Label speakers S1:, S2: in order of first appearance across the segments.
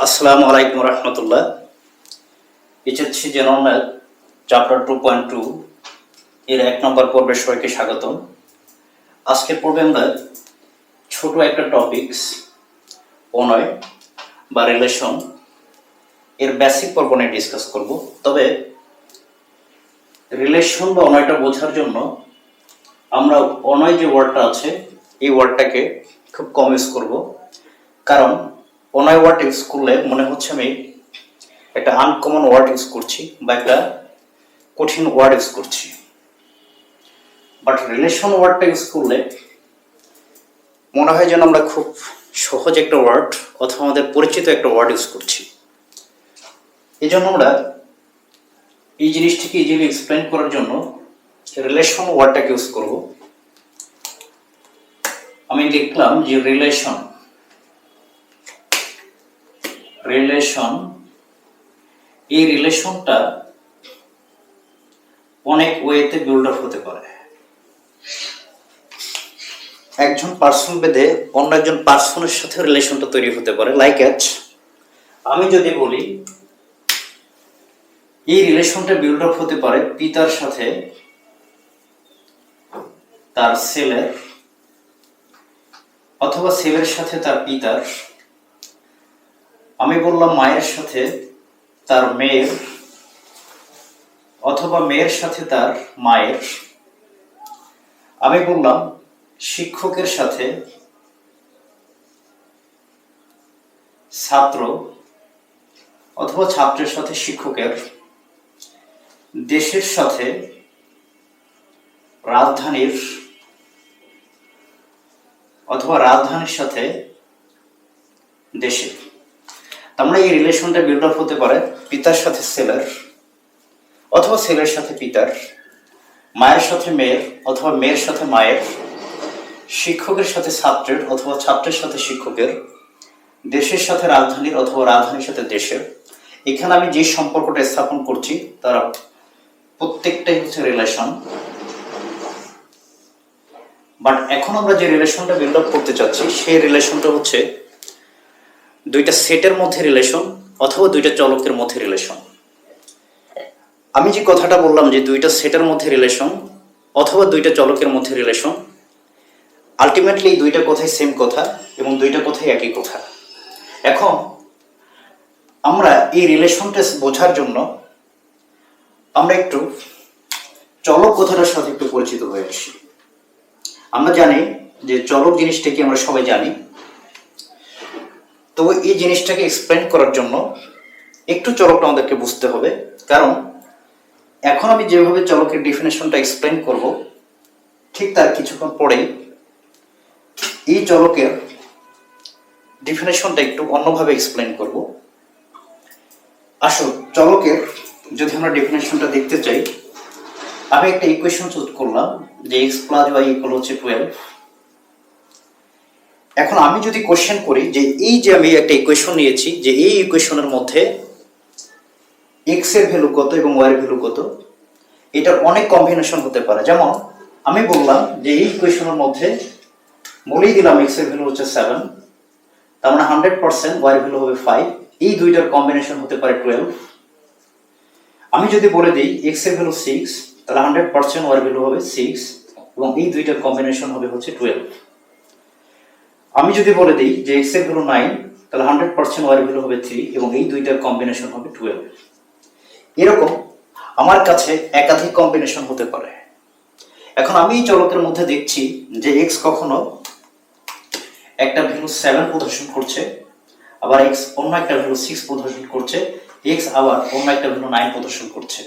S1: আসসালামু আলাইকুম রহমতুল্লাহ। HSC general math chapter two point two, এর এক নম্বর পর্বে সবাইকে স্বাগতম। আজকের পর্বে আমরা ছোট একটা টপিকস অনয় বা রিলেশন এর বেসিক পর্ব নিয়ে ডিসকাস করব। তবে রিলেশন বা অনয়টা বোঝার জন্য আমরা অনয় যে ওয়ার্ডটা আছে, এই ওয়ার্ডটাকে খুব কম ইউজ করব। কারণ অনয় ওয়ার্ড ইউজ করলে মনে হচ্ছে আমি একটা আনকমন ওয়ার্ড ইউজ করছি বা একটা কঠিন ওয়ার্ড ইউজ করছি। বাট রিলেশন ওয়ার্ডটা ইউজ করলে মনে হয় যেন আমরা খুব সহজ একটা ওয়ার্ড অথবা আমাদের পরিচিত একটা ওয়ার্ড ইউজ করছি। এই জন্য আমরা এই জিনিসটিকে ইজিলি এক্সপ্লেন করার জন্য রিলেশন ওয়ার্ডটাকে ইউজ করব। আমি লিখলাম যে রিলেশন রিলেশন এই রিলেশনটা অনেক ওয়েতে বিল্ড আপ হতে পারে। একজন পার্সন বেদে অন্য একজন পার্সনের সাথে রিলেশনটা তৈরি হতে পারে লাইক এট আমি যদি বলি, এই রিলেশনটা বিল্ড আপ হতে পারে পিতার সাথে তার ছেলের, অথবা ছেলের সাথে তার পিতার আমি বললাম মায়ের সাথে তার মেয়ের, অথবা মেয়ের সাথে তার মায়ের। আমি বললাম, শিক্ষকের সাথে ছাত্র অথবা ছাত্রের সাথে শিক্ষকের, দেশের সাথে রাজধানীর অথবা রাজধানীর সাথে দেশের। মানে এই রিলেশনটা বিল্ড আপ হতে পারে পিতার সাথে ছেলের অথবা ছেলের সাথে পিতার, মায়ের সাথে মেয়ের অথবা মেয়ের সাথে মায়ের, শিক্ষকের সাথে ছাত্রের অথবা ছাত্রের সাথে শিক্ষকের, দেশের সাথে রাজধানীর অথবা রাজধানীর সাথে দেশের। এখানে আমি যে সম্পর্কটা স্থাপন করছি, তারা প্রত্যেকটাই হচ্ছে রিলেশন বাট এখন আমরা যে রিলেশনটা বিল্ড আপ করতে চাচ্ছি, সেই রিলেশনটা হচ্ছে দুইটা সেটের মধ্যে রিলেশন অথবা দুইটা চলকের মধ্যে রিলেশন আমি যে কথাটা বললাম যে দুইটা সেটের মধ্যে রিলেশন অথবা দুইটা চলকের মধ্যে রিলেশন আলটিমেটলি দুইটা কথাই সেম কথা এবং দুইটা কথাই একই কথা। এখন, আমরা এই রিলেশনটা বোঝার জন্য আমরা একটু চলক কথাটার সাথে একটু পরিচিত হয়ে আসি। আমরা জানি যে চলক জিনিসটাকে আমরা সবাই জানি তো এই জিনিসটাকে এক্সপ্লেন করার জন্য একটু চলকটা আমাদেরকে বুঝতে হবে। কারণ এখন আমি যেভাবে চলকের ডিফিনেশনটা এক্সপ্লেন করব, ঠিক তার কিছুক্ষণ পরেই এই চলকের ডিফিনেশনটা একটু অন্যভাবে এক্সপ্লেন করব। আসো চলকের যদি আমরা ডেফিনেশনটা দেখতে চাই, আমি একটা ইকুয়েশন চুজ করলাম যে এক্স প্লাস ওয়াই ইকুয়াল হচ্ছে টুয়েলভ এখন আমি যদি কোশ্চেন করি যে এই যে আমি একটা ইকুয়েশন নিয়েছি, যে এই ইকুয়েশনের মধ্যে এক্সের ভ্যালু কত এবং ওয়াই এর ভ্যালু কত, এটার অনেক কম্বিনেশন হতে পারে। যেমন, আমি বললাম যে এই ইকুয়েশনের মধ্যে বলেই দিলাম এক্সের ভ্যালু হচ্ছে সেভেন তার মানে হান্ড্রেড পার্সেন্ট ওয়াই ভ্যালু হবে ফাইভ এই দুইটার কম্বিনেশন হতে পারে টুয়েলভ আমি যদি বলে দিই এক্সের ভ্যালু সিক্স তাহলে হান্ড্রেড পার্সেন্ট ওয়ার ভ্যালু হবে সিক্স এবং এই দুইটার কম্বিনেশন হবে হচ্ছে টুয়েলভ আমি যদি বলে দিই যে এক্সের ভ্যালু নাইন তাহলে হান্ড্রেড পার্সেন্ট ওয়ার ভ্যালু হবে থ্রি এবং এই দুইটার কম্বিনেশন হবে টুয়েলভ এরকম আমার কাছে একাধিক কম্বিনেশন হতে পারে। এখন আমি এই চলকের মধ্যে দেখছি যে এক্স কখনো একটা ভ্যালু সেভেন প্রদর্শন করছে, আবার এক্স অন্য একটা ভ্যালু সিক্স প্রদর্শন করছে এক্স আবার অন্য একটা ভ্যালু নাইন প্রদর্শন করছে।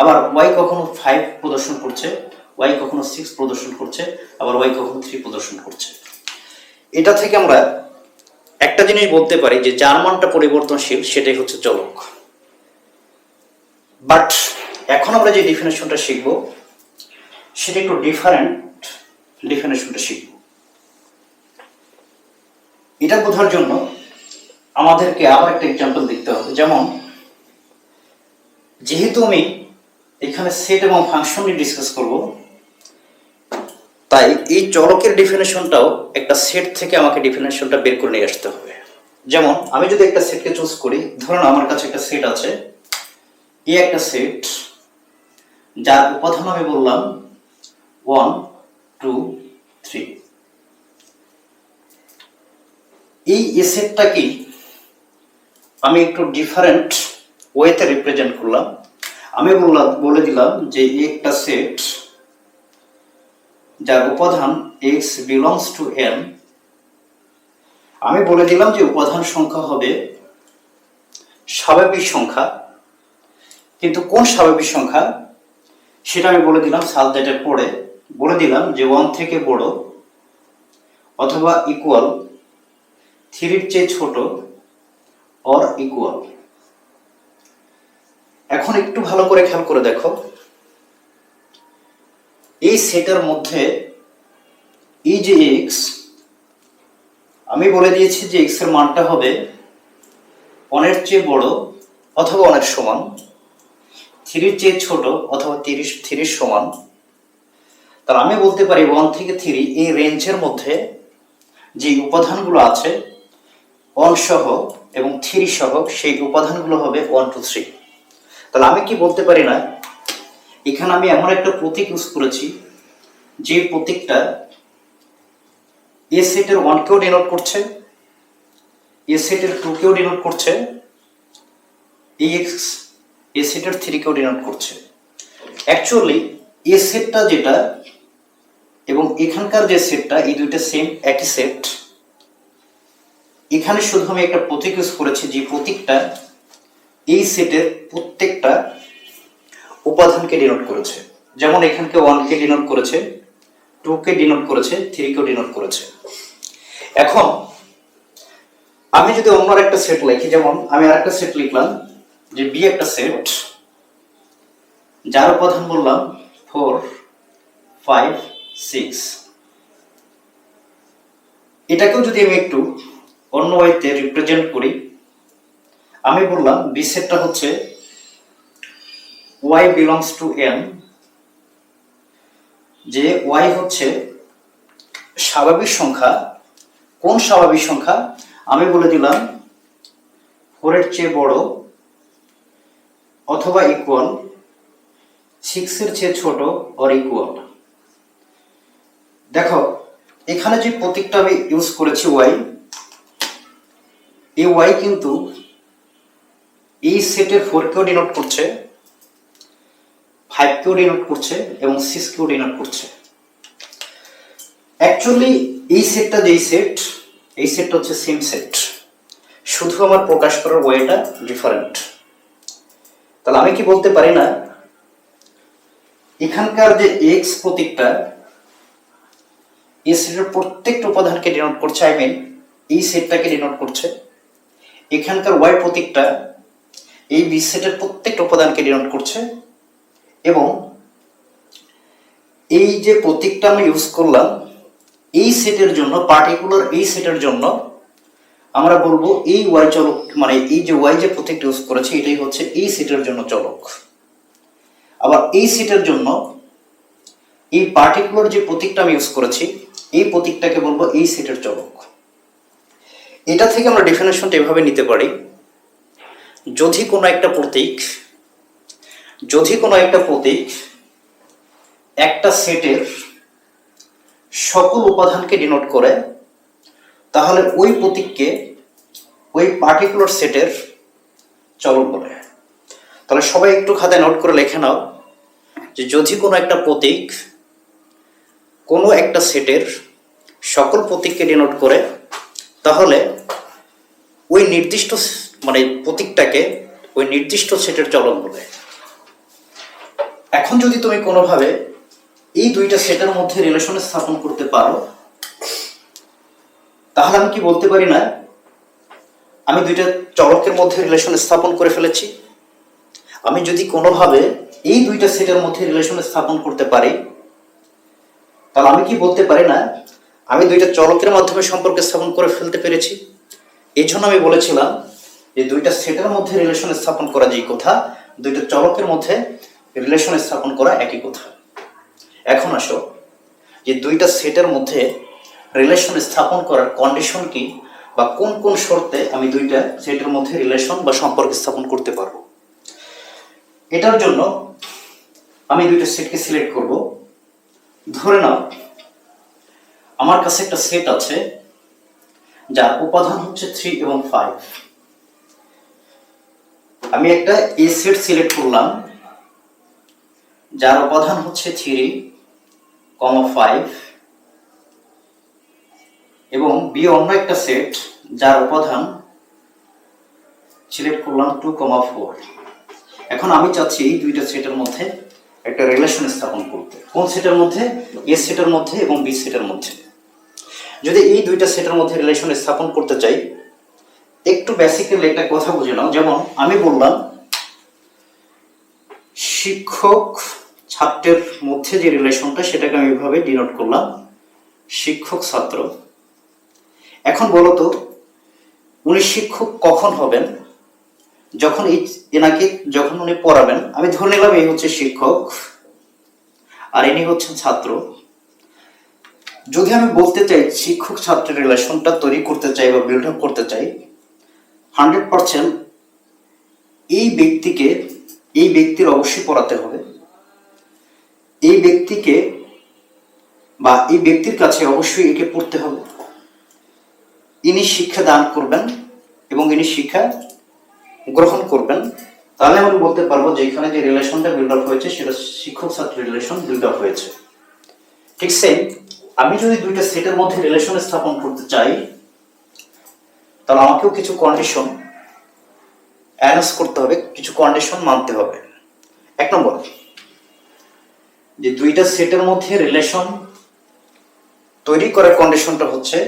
S1: আবার ওয়াই কখনো ফাইভ প্রদর্শন করছে ওয়াই কখনো সিক্স প্রদর্শন করছে, আবার ওয়াই কখনো থ্রি প্রদর্শন করছে। এটা থেকে আমরা একটা জিনিস বলতে পারি যে জার্মানটা পরিবর্তনশীল, সেটাই হচ্ছে চলক। বাট এখন আমরা যে ডিফিনেশনটা শিখব, সেটা একটু ডিফারেন্ট ডিফিনেশনটা শিখব। এটা বোঝার জন্য আমাদেরকে আবার একটা এক্সাম্পল দেখতে হবে। যেমন, যেহেতু আমি এখানে সেট এবং ফাংশন নিয়ে ডিসকাস করব তাই এই চলকের ডেফিনেশনটাও একটা সেট থেকে আমাকে ডেফিনেশনটা বের করে নিয়ে আসতে হবে। যেমন, আমি যদি একটা সেটকে চুজ করি, ধরুন আমার কাছে একটা সেট আছে। এই একটা সেট যার উপাদান আমি বললাম ওয়ান টু থ্রি এই এসেটটাকে আমি একটু ডিফারেন্ট ওয়েতে রিপ্রেজেন্ট করলাম। আমি বললাম, বলে দিলাম যে একটা সেট যার উপাদান এক্স বিলংস টু এন আমি বলে দিলাম যে উপাদান সংখ্যা হবে স্বাভাবিক সংখ্যা। কিন্তু কোন স্বাভাবিক সংখ্যা? সেটা আমি বলে দিলাম সাবজেক্টের পরে। বলে দিলাম যে ওয়ান থেকে বড় অথবা ইকুয়াল থ্রির চেয়ে ছোট অর ইকুয়াল এখন একটু ভালো করে খেয়াল করে দেখো। এই সেটের মধ্যে এই যে এক্স আমি বলে দিয়েছি যে এক্সের মানটা হবে অনের চেয়ে বড় অথবা অনেক সমান, থ্রির চেয়ে ছোট অথবা তিরিশ, থ্রির সমান। তাহলে আমি বলতে পারি ওয়ান থেকে থ্রি এই রেঞ্জের মধ্যে যে উপাদানগুলো আছে, ওয়ান সহ এবং থ্রি সহ সেই উপাদানগুলো হবে ওয়ান টু থ্রি। তাহলে আমি কি বলতে পারি না এখানে আমি এমন একটা প্রতীক ইউজ করেছি, যে প্রতীকটা এ সেটের ওয়ানকেও ডিনোট করছে এ সেটের টুকেও ডিনোট করছে এই এক্স এ সেটের থ্রিকেও ডিনোট করছে। অ্যাকচুয়ালি এ সেটটা যেটা এবং এখানকার যে সেটটা এই দুইটা সেম একই সেট এখানে শুধু আমি একটা প্রতীক ইউজ করেছি, যে প্রতীকটা এই সেটের প্রত্যেকটা উপাদানকে ডিনোট করেছে। যেমন এখানকে ওয়ানকে ডিনোট করেছে টুকে ডিনোট করেছে থ্রিকেও ডিনোট করেছে। এখন, আমি যদি অন্য একটা সেট লিখি, যেমন আমি আরেকটা সেট লিখলাম, যে বি একটা সেট যার উপাদান বললাম ফোর ফাইভ সিক্স এটাকেও যদি আমি একটু অন্য ওয়েতে রিপ্রেজেন্ট করি, আমি বললাম বি সেটটা হচ্ছে ওয়াই বিলংস টু এন যে ওয়াই হচ্ছে স্বাভাবিক সংখ্যা। কোন স্বাভাবিক সংখ্যা? আমি বলে দিলাম ফোরের চেয়ে বড় অথবা ইকুয়াল সিক্সের চেয়ে ছোট অর ইকুয়াল দেখো, এখানে যে প্রতীকটা আমি ইউজ করেছি ওয়াই এই ওয়াই কিন্তু এই সেটের ফোরকেও ডিনোট করছে। ফাইভকেও ডিনোট করছে এবং সিক্সকেও ডিনোট করছে। অ্যাকচুয়ালি এই সেটটা যেই সেট এই সেটটা হচ্ছে সেম সেট শুধু আমার প্রকাশ করার ওয়েটা ডিফারেন্ট তাহলে আমি কি বলতে পারি না, এখানকার যে এক্স প্রতীকটা, এই সেটের প্রত্যেকটা উপাদানকে ডিনোট করছে আই মিন এই সেটটাকে ডিনোট করছে। এখানকার ওয়াই প্রতীকটা, এই বি সেটের প্রত্যেকটা উপাদানকে ডিনোট করছে। এবং এই যে প্রতীকটা আমি ইউজ করলাম, এই সেটের জন্য পার্টিকুলার এই সেটের জন্য আমরা বলব এই ওয়াই চলক মানে এই যে ওয়াই যে প্রতীকটা ইউজ করেছে, এটাই হচ্ছে এই সেটের জন্য চলক। আবার এই সেটের জন্য এই পার্টিকুলার যে প্রতীকটা আমি ইউজ করেছি, এই প্রতীকটাকে বলব এই সেটের চলক। এটা থেকে আমরা ডেফিনেশনটা এভাবে নিতে পারি, যদি কোনো একটা প্রতীক যদি কোনো একটা প্রতীক একটা সেটের সকল উপাদানকে ডিনোট করে, তাহলে ওই প্রতীককে ওই পার্টিকুলার সেটের চলক বলে। তাহলে সবাই একটু খাতায় নোট করে লেখে নাও যে যদি কোনো একটা প্রতীক কোনো একটা সেটের সকল প্রতীককে ডিনোট করে, তাহলে ওই নির্দিষ্ট মানে প্রতীকটাকে ওই নির্দিষ্ট সেটের চলন বলে। এখন যদি তুমি কোনোভাবে এই দুইটা সেটের মধ্যে রিলেশন স্থাপন করতে পারো, তাহলে আমি কি বলতে পারি না? আমি দুইটা চলকের মধ্যে রিলেশন স্থাপন করে ফেলেছি। আমি যদি কোনোভাবে এই দুইটা সেটের মধ্যে রিলেশন স্থাপন করতে পারি, তাহলে আমি কি বলতে পারি না? আমি দুইটা চলকের মাধ্যমে সম্পর্ক স্থাপন করে ফেলতে পেরেছি। এই জন্য আমি বলেছিলাম যে দুইটা সেটের মধ্যে রিলেশন স্থাপন করা যেই কথা? দুইটা চলকের মধ্যে রিলেশন স্থাপন করা একই কথা। এখন আসো, যে দুইটা সেটের মধ্যে রিলেশন স্থাপন করার কন্ডিশন কি বা কোন কোন শর্তে আমি দুইটা সেটের মধ্যে রিলেশন বা সম্পর্ক স্থাপন করতে পারব? এটার জন্য আমি দুইটা সেটকে সিলেক্ট করব। ধরে নাও, আমার কাছে একটা সেট আছে, যার উপাদান হচ্ছে থ্রি এবং ফাইভ আমি একটা এ সেট সিলেক্ট করলাম যার উপাদান হচ্ছে থ্রি, কমা ফাইভ, এবং বি অন্য একটা সেট যার উপাদান সিলেক্ট করলাম টু কমা ফোর। এখন আমি চাচ্ছি এই দুইটা সেটের মধ্যে একটা রিলেশন স্থাপন করতে। কোন সেটের মধ্যে? এ সেটের মধ্যে এবং বি সেটের মধ্যে। যদি এই দুইটা সেটের মধ্যে রিলেশন স্থাপন করতে চাই, একটু বেসিক্যালি একটা কথা বুঝে নাও। যেমন আমি বললাম, শিক্ষক ছাত্রের মধ্যে যে রিলেশনটা সেটাকে আমি এভাবে ডিনোট করলাম। শিক্ষক ছাত্র। এখন বলো তো, উনি শিক্ষক কখন হবেন? যখন এনাকে যখন উনি পড়াবেন, আমি ধরে নিলাম এই হচ্ছে শিক্ষক আর ইনি হচ্ছেন ছাত্র। যদি আমি বলতে চাই শিক্ষক ছাত্রের রিলেশনটা তৈরি করতে চাই বা বিল্ড আপ করতে চাই হান্ড্রেড পার্সেন্ট এই ব্যক্তিকে, এই ব্যক্তির অবশ্যই পড়াতে হবে। এই ব্যক্তিকে বা এই ব্যক্তির কাছে অবশ্যই একে পড়তে হবে। ইনি শিক্ষা দান করবেন এবং ইনি শিক্ষা গ্রহণ করবেন। তাহলে আমি বলতে পারব যে এখানে যে রিলেশনটা বিল্ড আপ হয়েছে, সেটা শিক্ষক ছাত্র রিলেশন বিল্ড আপ হয়েছে। ঠিক সেম আমি যদি দুইটা সেটের মধ্যে রিলেশন স্থাপন করতে চাই, তাহলে আমাকেও কিছু কন্ডিশন অ্যানাউন্স করতে হবে, কিছু কন্ডিশন মানতে হবে। এক নম্বর যে দুইটা সেটের মধ্যে রিলেশন তৈরি করার কন্ডিশনটা হচ্ছে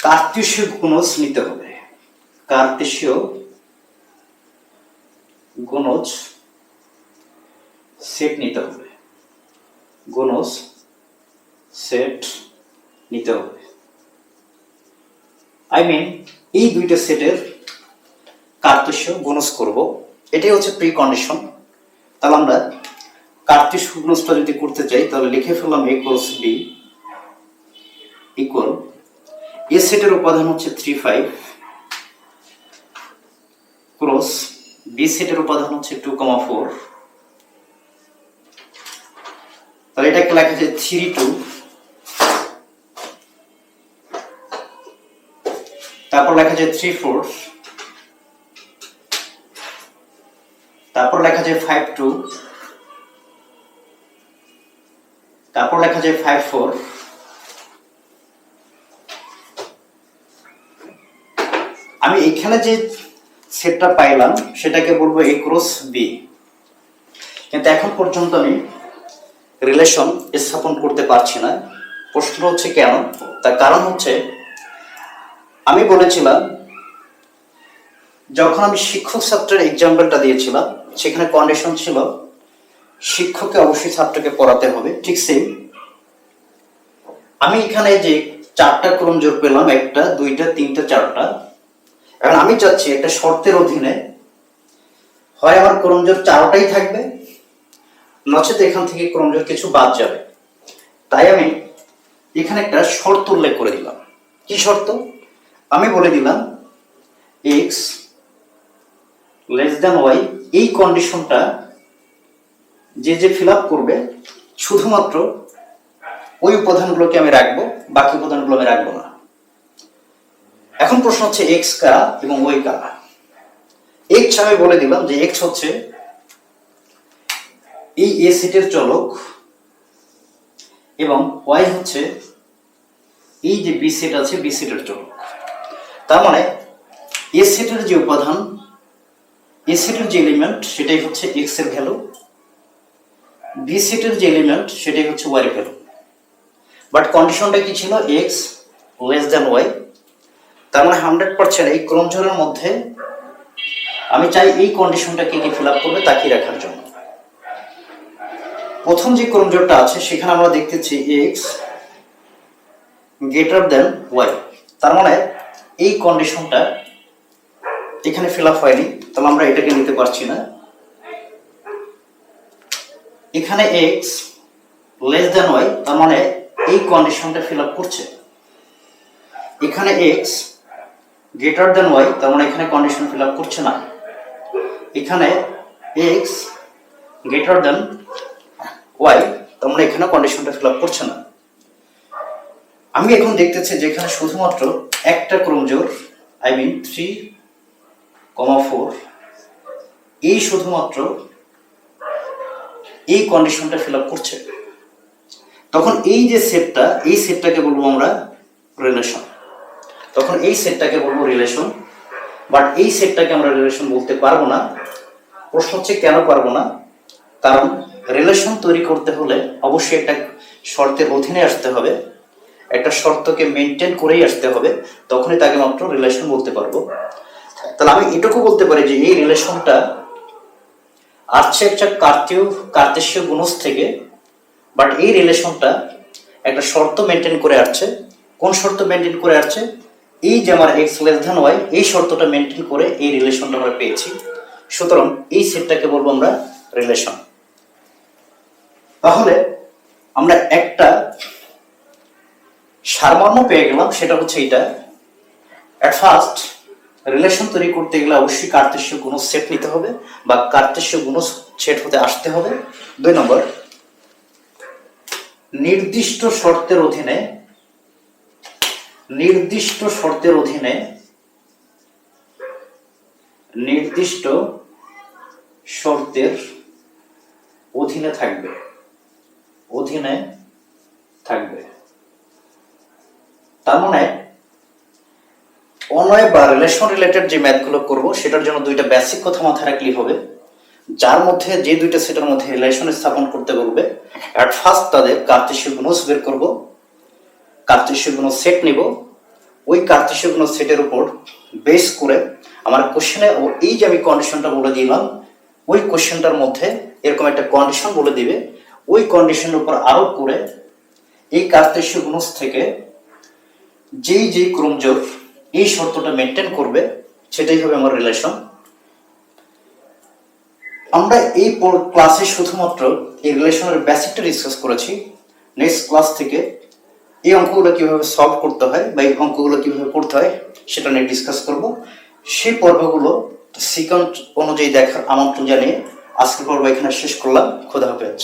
S1: কার্তেশীয় গুণজ নিতে হবে। কার্তেশীয় গুণজ সেট নিতে হবে। গুণজ সেট নিতে হবে। আই মিন এই দুইটা সেটের কার্তেশীয় গুণজ করব। এটাই হচ্ছে প্রি কন্ডিশন তাহলে আমরা কার্তেশীয় গুণজটা যদি করতে চাই, তাহলে লিখে ফেললাম A cross B equal A সেটের উপাদান হচ্ছে থ্রি ফাইভ ক্রস বি সেটের উপাদান হচ্ছে টু কমা ফোর তাহলে এটাকে লেখা যায় থ্রি টু তারপর লেখা যায় থ্রি ফোর তারপর লেখা যায় ফাইভ টু তারপর লেখা যায় ফাইভ ফোর আমি এখানে যে সেটটা পাইলাম, সেটাকে বলব এ ক্রস বি কিন্তু এখন পর্যন্ত আমি রিলেশন স্থাপন করতে পারছি না। প্রশ্ন হচ্ছে কেন? তার কারণ হচ্ছে, আমি বলেছিলাম, যখন আমি শিক্ষক ছাত্রের এক্সাম্পলটা দিয়েছিলাম, সেখানে কন্ডিশন ছিল শিক্ষককে অবশ্যই ছাত্রকে পড়াতে হবে, ঠিক সেম আমি এখানে যে চারটা ক্রম জোর পেলাম, একটা, দুইটা, তিনটা, চারটা। এখন আমি চাচ্ছি একটা শর্তের অধীনে হয় আমার ক্রমজোর চারটাই থাকবে, নচেত এখান থেকে ক্রমজোর কিছু বাদ যাবে। তাই আমি এখানে একটা শর্ত উল্লেখ করে দিলাম। কি শর্ত? আমি বলে দিলাম এক্স লেস দ্যান ওয়াই এই কন্ডিশনটা যে যে ফিল করবে, শুধুমাত্র ওই উপাদানগুলোকে আমি রাখব, বাকি উপাদানগুলো আমি রাখব না। এখন প্রশ্ন হচ্ছে এক্স কারা এবং ওই কারা? এক্স আমি বলে দিলাম যে এক্স হচ্ছে এই এ সেটের চলক এবং ওয়াই হচ্ছে এই যে বি সেট আছে বি সেটের চলক। তার মানে এ সেটের যে উপাদান এ সেটের যে এলিমেন্ট সেটাই হচ্ছে এক্সের ভ্যালু বি সেটের যে এলিমেন্ট সেটাই হচ্ছে ওয়াই ভ্যালু বাট কন্ডিশনটা কি ছিল? এক্স লেস দ্যান ওয়াই তার মানে হান্ড্রেড পার্সেন্ট এই ক্রমজোরের মধ্যে আমি চাই এই কন্ডিশনটা কে কে ফিল আপ করবে তাকিয়ে রাখার জন্য। প্রথম যে ক্রমজোরটা আছে, সেখানে আমরা দেখতেছি এক্স গ্রেটার দেন ওয়াই তার মানে এই কন্ডিশনটা এখানে ফিল আপ হয়নি, তাহলে আমরা এটাকে নিতে পারছি না। এখানে এক্স লেস দেন ওয়াই তার মানে এই কন্ডিশনটা ফিল আপ করছে। এখানে এক্স গ্রেটার দেন ওয়াই তার মানে এখানে কন্ডিশন ফিল আপ করছে না। এখানে এক্স গ্রেটার দেন ওয়াই তার মানে এখানে কন্ডিশনটা ফিল আপ করছে না। আমি এখন দেখতেছি যে এখানে শুধুমাত্র একটা ক্রমজোর I mean three comma four এই শুধুমাত্র এই কন্ডিশনটা ফিল আপ করছে। তখন এই যে সেটটা এই সেটটাকে বলব আমরা রিলেশন তখন এই সেটটাকে বলব রিলেশন বাট এই সেটটাকে আমরা রিলেশন বলতে পারব না। প্রশ্ন হচ্ছে, কেন পারব না? কারণ রিলেশন তৈরি করতে হলে অবশ্যই একটা শর্তের অধীনে আসতে হবে। একটা শর্তকে মেনটেন করেই আসতে হবে। তখনই তাকে মাত্র রিলেশন বলতে পারব। তাহলে আমি এটুকু বলতে পারি যে এই রিলেশনটা আসছে একটা কার্তীয় কার্তেশীয় গুণজ থেকে বাট এই রিলেশনটা একটা শর্ত মেনটেন করে আসছে। কোন শর্ত মেনটেন করে আসছে? এই যে আমার এক্স লেস ধ্যান ওয়াই এই শর্তটা মেনটেন করে এই রিলেশনটা আমরা পেয়েছি। সুতরাং এই সেটটাকে বলব আমরা রিলেশন তাহলে আমরা একটা সারমর্ম পেয়ে গেলাম, সেটা হচ্ছে এটা অ্যাট ফার্স্ট রিলেশন তৈরি করতে গেলে অবশ্যই কার্তেশীয় গুণ সেট নিতে হবে বা কার্তেশীয় গুণ সেট হতে আসতে হবে। দুই নম্বর, নির্দিষ্ট শর্তের অধীনে, নির্দিষ্ট শর্তের অধীনে, নির্দিষ্ট শর্তের অধীনে থাকবে। অধীনে থাকবে। তার মানে অনয় বা রিলেশন রিলেটেড যে ম্যাথগুলো করব, সেটার জন্য দুইটা বেসিক কথা মাথায় রাখলেই হবে। যার মধ্যে যে দুইটা সেটার মধ্যে রিলেশন স্থাপন করতে বলবে অ্যাট ফার্স্ট তাদের কার্তেশীয় গুণস বের করব। কার্তেশীয় গুণ সেট নিব। ওই কার্তেশীয় গুণ সেটের উপর বেস করে আমার কোশ্চেনে ও এই যে আমি কন্ডিশনটা বলে দিলাম, ওই কোশ্চেনটার মধ্যে এরকম একটা কন্ডিশন বলে দিবে। ওই কন্ডিশনের উপর আরোপ করে এই কার্তেশীয় গুণস থেকে যেই যেই ক্রমজোর এই শর্তটা মেনটেন করবে, সেটাই হবে আমার রিলেশন আমরা এই ক্লাসে শুধুমাত্র এই রিলেশনের বেসিকটা ডিসকাস করেছি। নেক্সট ক্লাস থেকে এই অঙ্কগুলো কীভাবে সলভ করতে হয় বা এই অঙ্কগুলো কীভাবে করতে হয়, সেটা নিয়ে ডিসকাস করব। সেই পর্বগুলো সিকোয়েন্স অনুযায়ী দেখার আমন্ত্রণ জানিয়ে আজকের পর্ব এখানে শেষ করলাম। খোদা হাফেজ।